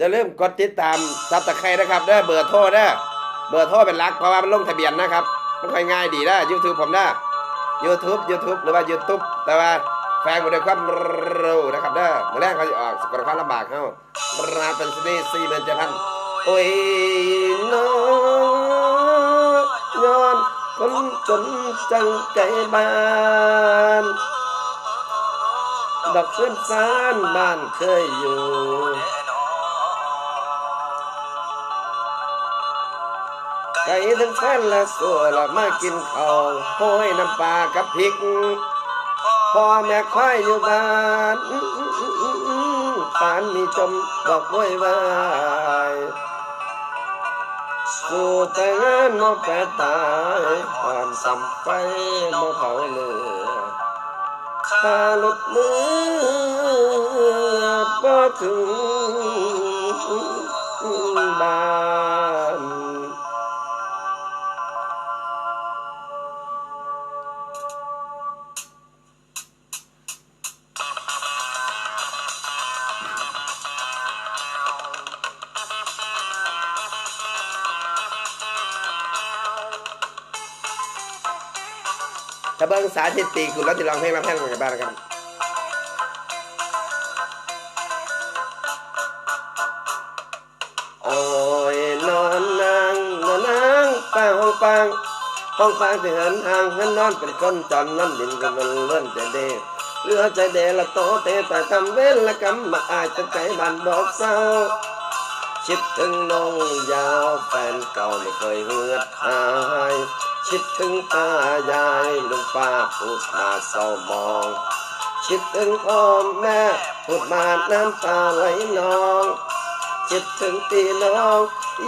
อย่าลืมกดติดตามซับตะไคร้นะครับเด้อเบอร์โทรเด้อเบอร์โทรเป็นหลักเพราะว่ามันลงทะเบียนนะครับมันค่อยง่ายดีนะ YouTube ผมนะ YouTube YouTube หรือว่า YouTube แต่ว่าแฟนกูด้วยความร็วนะครับเด้อเมื่อแรกเขาจะออกสกลความลำบากเขาราเป็นสนีสี่หมื่นเจ็ดพันโอ้ยน้องย้อนคนจนจังใจบ้านดอกเพื่อนฟานบ้านเคยอยู่ ไก่ทั้งแฟนและสัวละมากินข้าวโห้ยน้ำปลากับพริกพ่อแม่คอยอยู่บ้านปานมีจมบอกไว้ไว้สู่แต่งานมาแปตายผ่านสัมไฟมาเผาเลือข้าหลุดมือบ่ถึงบ้าน ถ้าเบิ้งสาธิตตีคุณแล้วจะร้องเพลงรับแพงกันบ้านกันโอ้ยนอนนางนอนนางป้าห้องปังห้องปังที่เหินห่างเหินนอนเป็นคนจอนนั่นดินกันมันเลื่อนใจเดเรือใจเดละโตเตแต่กำเว้นละกำมมาอายจะใจบันบอกเศร้า คิดถึงน้องยาวแฟนเก่าไม่เคยเหือดหาย คิดถึงตายายลุงป้าพูดมาเศร้ามอง คิดถึงพ่อแม่พูดมาน้ำตาไหลนอง คิดถึงพี่น้อง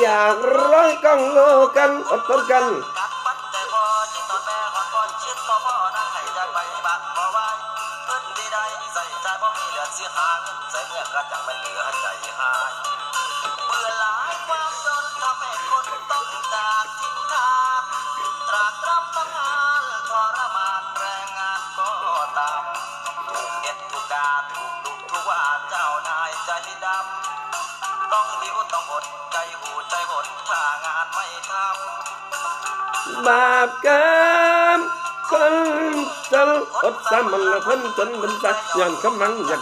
อยากร้อยกังโลกันอดทนกันใจไปบัดบ่ไหวเงินดีใดใส่ใจบ่มีเหลือสียหาเงินใส่เมื่อกระจังไม่เหลือใจหายำบาปกรรมคนจนอดสามันละคนจนมันตัดย้อนคำมังอยา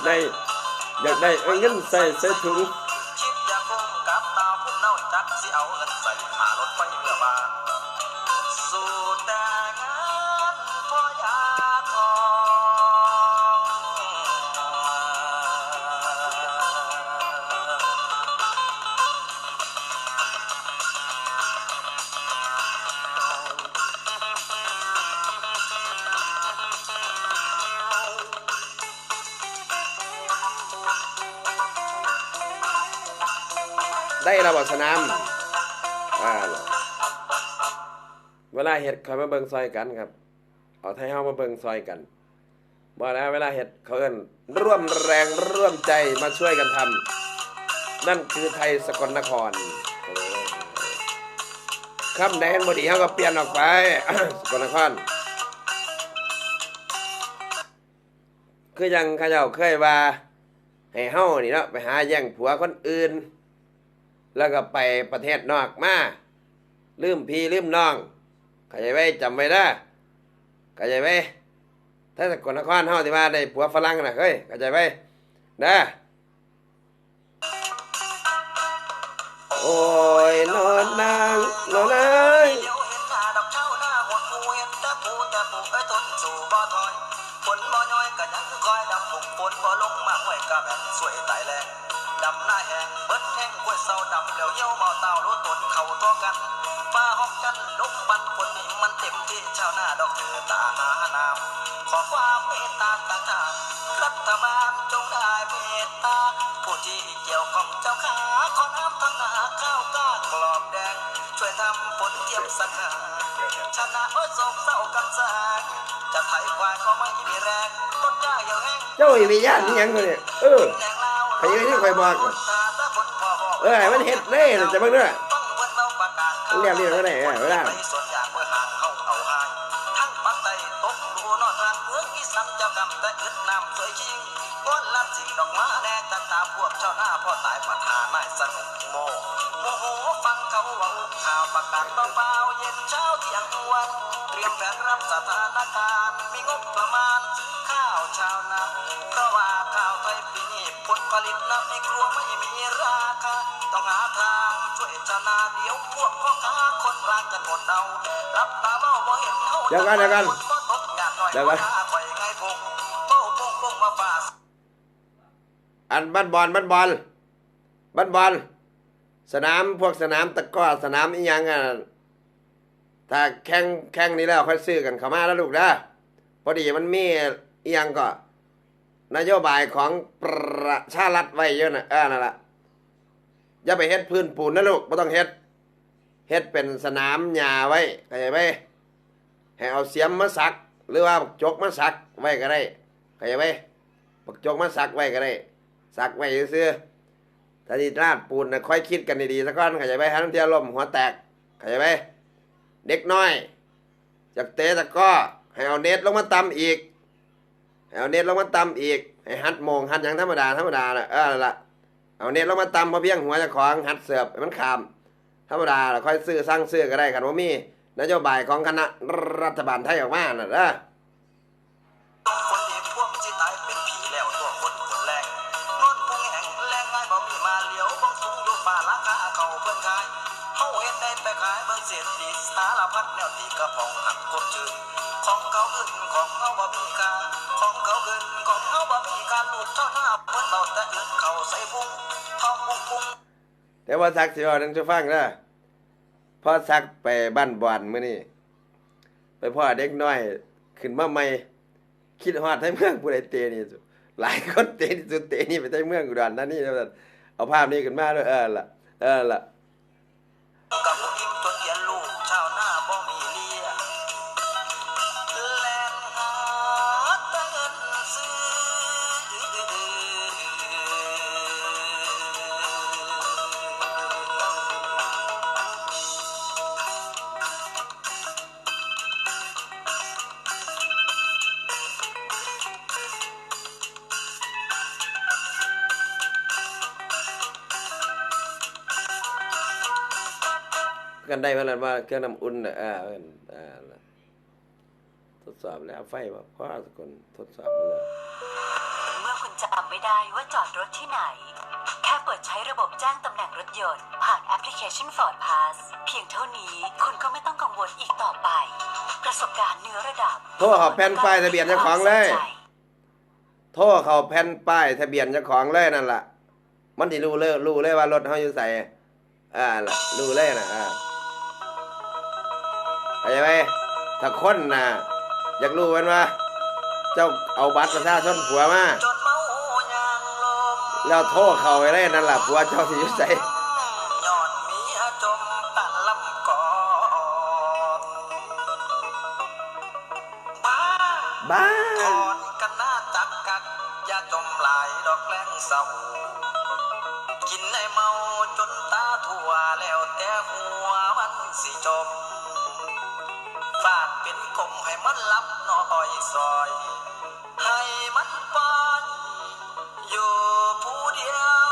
ได้ระบบสนามอ่าเวลาเห็ดคอยมาเบิ่งซอยกันครับ เอาไทยเฮามาเบิ่งซอยกันบอกแล้วเวลาเห็ดเขาเอิ้นร่วมแรงร่วมใจมาช่วยกันทำนั่นคือไทยสกลนครเออคำแดนบดีเขาก็เปลี่ยนออกไปสกลนครคือยังข้าเจ้าเคยว่าให้เฮานี่เนาะไปหาแย่งผัวคนอื่น แล้วก็ไปประเทศนอกมาลืมพี่ลืมน้องเข้าใจไว้จำไว้นะเข้าใจไว้ถ้าสกลนครเฮาที่ว่าได้ผัวฝรั่งนะเฮ้ยเข้าใจไว้นะโอ้ยนอนนางนอนนางเอ้ยฝนบ่ย้อยก็ยังคอยดำบุกฝนบ่ลงมาห้วยกะแม่นสวยตายแรง ดำหน้าแห้งเบิดแห้งกล้วยเศร้าดำแล้วเหี่ยวเมาเตารู้ตนเขาตัวกันฟ้าห้องกันลมปันฝนนี่มันเต็มที่ชาวนาดอกเถือตาหาน้ำขอความเมตตาต่างหากรัฐบาลจงได้เมตตา ผู้ที่เกี่ยวของเจ้าขาขอน้ำทำนาข้าวกล้ากรอบแดง ช่วยทำฝนเทียมสักหาชนะโอ้ยโศกเศร้ากันแสงจะไถควายก็ไม่มีแรงต้นกล้าเหี่ยวแห้งเจ้าอีวิญญาณนี่ยังเนี่ยเออ ใครยังที่คอยบอกเออมันเฮ็ดเลยน่จะเบิ่งเด้อต้องเพิ่นเอาประกาศเรียกเรียกว่าไหนอะเวลาไปสวนยางเมื่อห่างเข้เอาหายทั้งปักไตตกรูนอนทานเมืองอีสานงเจ้ากรรมแต่อึดน้ำสวยชิงก้นลัดสิ่งดอกไม้แน่จันตาพวกเจ้าหน้าพ่อตายปัญหาไม่สนุกโมโมโหฟังเขาเว่าข่าวประกาศเบาๆเย็นเช้าเที่ยงวัน รียมแผนรับสถานการณ์มีงบประมาณซื้อข้าวชาวนาเพราะว่าข้าวไทยปีนี้ผลผลิตนับในครัวไม่มีราคาต้องหาทางช่วยชาวนาเดี๋ยวพวกพ่อค้าคนกลางจะหมดเอารับตาเบ้าบ่เห็นเขาเดี๋ยวกันเดี๋ยวกันฝตกหยาดหน่อยเดี๋ยวกันว่าข่อยไงพงโป้โป้โป้มาฝ่าอันบ้านบอลบ้านบอลบ้านบอลสนามพวกสนามตะกร้อสนามอีหยังอะ ถ้าแข่งแข่งนี้แล้วค่อยซื้อกันเข้ามาแล้วลูกนะพอดีมันมีอียังก็ นโยบายของประชารัฐไว้เยอะนะเออนั่นแหละอย่าไปเฮ็ดพื้นปูนนะลูกไม่ต้องเฮ็ดเฮ็ดเป็นสนามหญ้าไว้เข้าใจไหมให้เอาเสียมมาสัก หรือว่าบักจกมาสักไว้ก็ได้เข้าใจไหมบักจกมาสักไว้ก็ได้ สักไว้ซื้อถ้าที่ราดปูนนะค่อยคิดกันดีๆสักก้อนเข้าใจไหมฮันเทียลมหัวแตกเข้าใจไหม เด็กน้อยจากเตะตะกร้อให้เอาเน็ตลงมาตำอีกให้เอาเน็ตลงมาตำอีกให้หัดโมงหัดอย่างธรรมดาธรรมดาน่ะเออละเอาเน็ตลงมาตำพอเพียงหัวจะของหัดเสิร์ฟมันขามธรรมดาแล้วค่อยซื้อสร้างซื้อก็ได้กันว่ามีนโยบายของคณะรัฐบาลไทยออกมาน่ะนะต้องคนเอกพวกที่ตายเป็นผีแล้วตัวคนคนแรงนอนพุงแห้งแรงง่ายบ่มีมาเหลียวบ้องสูงอยู่ป่าราคาเขาเพิ่นขาย เฮาเฮ็ดได้ไปขายเบิ่งเศรษฐีสารพัดแนวที่กระป๋องหักกบจืดของเขาขึ้นของเฮาบ่มีค่าของเขาขึ้นของเฮาบ่มีค่าลูกเท่าหน้าเพิ่นเบาแต่อื่นเขาใส่พุงทองปุ้งปุ้งแต่ว่าสักสิว่านังจะฟังนะพอสักไปบ้านบอนมื้อนี้ไปพ่อเด็กน้อยขึ้นมาใหม่คิดฮอดให้เมืองผู้ใดเตนี่หลายคนเตะที่สุดเตนี่ไปใช้เมืองอุดรนั่นนี่เอาภาพนี้ขึ้นมาด้วยเออล่ะเออล่ะ Tocando. กันได้มาแล้วว่าเครื่องน้ำอุ่นน่ะเออเอิ้นเออล่ะทดสอบแล้วไฟว่าพ่อสกลทดสอบมาแล้วเมื่อคุณจำไม่ได้ว่าจอดรถที่ไหน แค่เปิดใช้ระบบแจ้งตำแหน่งรถยนต์ ผ่านแอปพลิเคชัน Ford Pass เพียงเท่านี้คุณก็ไม่ต้องกังวลอีกต่อไป ประสบการณ์เนื้อระดับ โทรเขาแผ่นป้ายทะเบียนเจ้าของเลย โทรเขาแผ่นป้ายทะเบียนเจ้าของเลยนั่นล่ะ มันสิรู้เลยรู้เลยว่ารถเฮาอยู่ไสอ่าล่ะรู้เลยน่ะอ่า เข้าใจไหมถ้าคนน่ะ อยากรู้มันว่า เจ้าเอาบัตรประชาชนผัวมาจนเมายางลมแล้วโทรเขาไปเลยนั่นล่ะผัวเจ้าสิอยู่ไสย้อนเมียจมตะลำก่อนบ้าบ้าก่อนกันหน้าจักกักอย่าจมหลายดอกแกล้งเศร้ากินในเมาจนตาทั่วแล้วแต่หัวมันสิจมฟาด เป็นกลมให้มันลับน้อยซอย ให้มันไปอยู่ผู้เดียว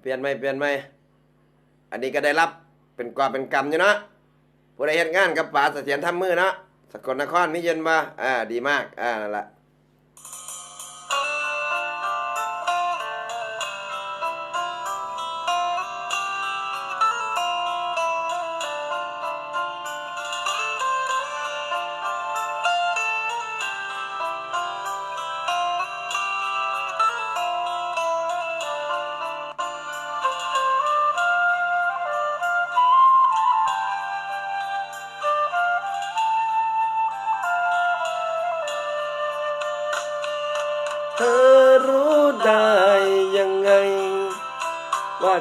เปลี่ยนไหมเปลี่ยนไหมอันนี้ก็ได้รับเป็นกว่าเป็นกรรมอยู่เนาะผู้ใดเฮ็ดงานกับป๋าเสถียรทำมือเนาะสกลนครมีเย็นบ่อ่าดีมากอ่านั่นล่ะ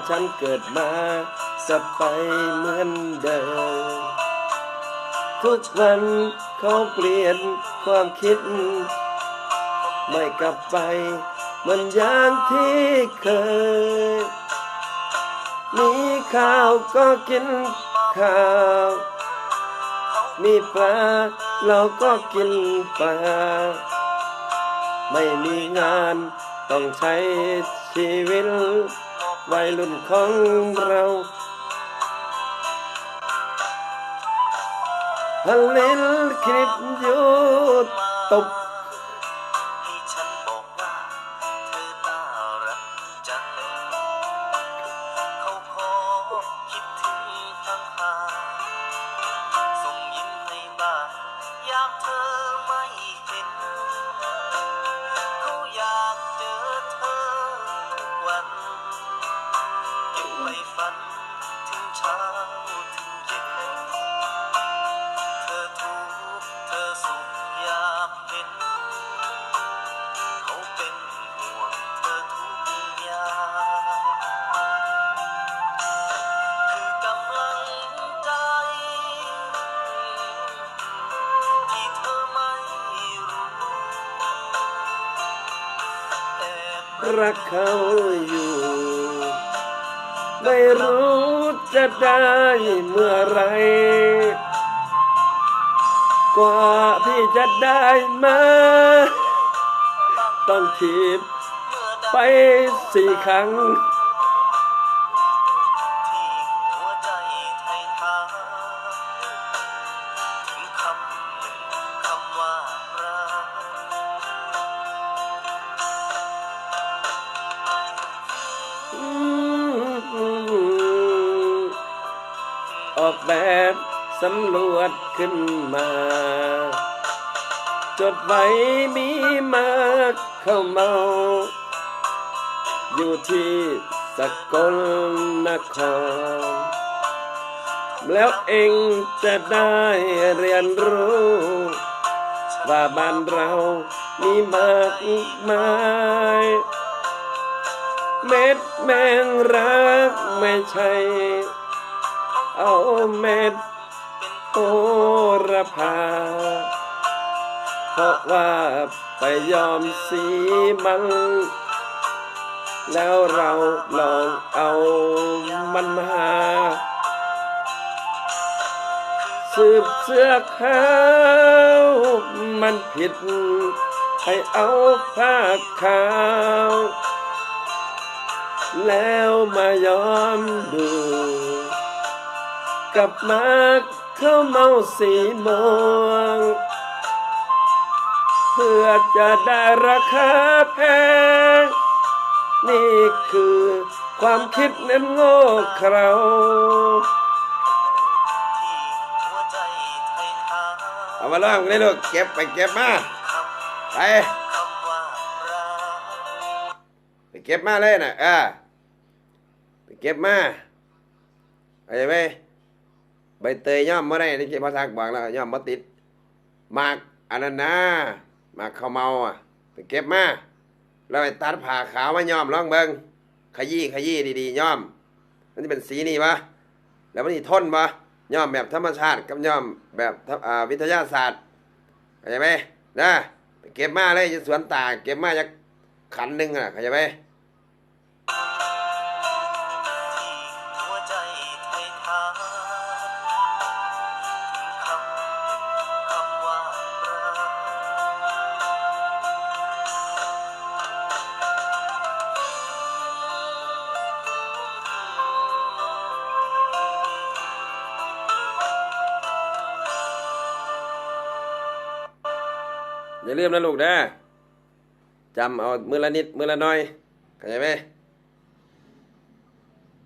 ฉันเกิดมาจะไปเหมือนเดิม ทุกวันเขาเปลี่ยนความคิด ไม่กลับไปเหมือนอย่างที่เคย มีข้าวก็กินข้าว มีปลาเราก็กินปลา ไม่มีงานต้องใช้ชีวิต วัยรุ่นของเราฮัลลิลคลิปยู่ตบ รักเขาอยู่ ไม่รู้จะได้เมื่อไร กว่าพี่จะได้มา ต้องทิบเมื่อใดไปสี่ครั้ง มีมากเข้าเมา อยู่ที่สกลนคร แล้วเองจะได้เรียนรู้ ว่าบ้านเรามีมากมายเม็ดแมงรักไม่ใช่ เอาเม็ดโหระพา เพราะว่าไปยอมสีมัน แล้วเราลองเอามันมา สืบเสื้อขาวมันผิด ให้เอาผ้าขาว แล้วมายอมดูกับมาเข้าเมาสีม่วง พื่อจะได้ราคาแพง นี่คือความคิดนั้นโง่เขลาเอามาล่องนี่ลูกเก็บไปเก็บมา ไป ไปเก็บมาเลยนะอ่าไปเก็บมาเข้าใจไหมใบเตยย่อมไม่ได้ที่ภาษาบอกแล้วย่อมมาติดมากอันนั้นนะ มาข้าวเมาอะไปเก็บมาแล้วไปตัดผ่าขาวมาย้อมลองเบิงขยี้ขยี้ดีๆย้อมมันจะเป็นสีนี่ปะแล้วมันจะทนปะย้อมแบบธรรมชาติกับย้อมแบบวิทยาศาสตร์เข้าใจไหมนะไปเก็บมาเลยจะสวนตาเก็บมาจากขันหนึ่งอะเข้าใจไหม ลืมนะลูกนะจำเอามือละนิดมือละน้อยเข้าใจไหม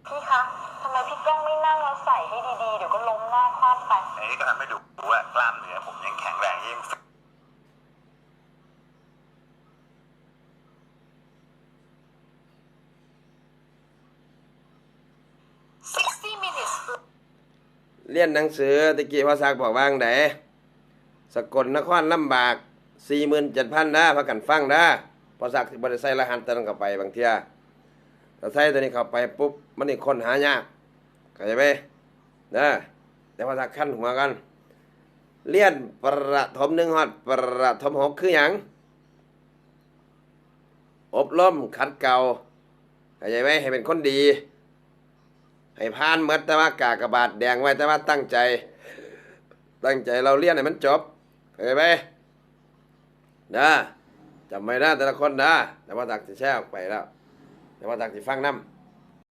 พี่คะทำไมพี่ก้องไม่นั่งแล้วใส่ให้ดีๆ เดี๋ยวก็ล้มหน้าคว่ำไปไอ้ก็ทำให้ดูว่ากล้ามเนื้อผมยังแข็งแรงยังฟิต60 minutes เรียนหนังสือตะกี้ภาษาบอกว่างไดสกลนครลำบาก สี่หมื่นเจ็ดพันนะพักกันฟังนะภาษาที่บริษัทรหัสเติมเข้าไปบางเทียแต่ใส่ตัวนี้เข้าไปปุ๊บมันนี่คนหายากเข้าใจไหมนะแต่ภาษาขั้นหัวกันเรียนประถมหนึ่งฮอดประถมหกคืออย่างอบรมขัดเกลาเข้าใจไหมให้เป็นคนดี ให้ผ่านเมดแต่ว่ากากบาทแดงไว้แต่ว่าตั้งใจ ตั้งใจเราเรียนให้มันจบเข้าใจไหม นะจำไม่ได้แต่ละคนนะแต่ว่าตักสิแช่ออกไปแล้ว แต่ว่าตักสิฟังน้ำ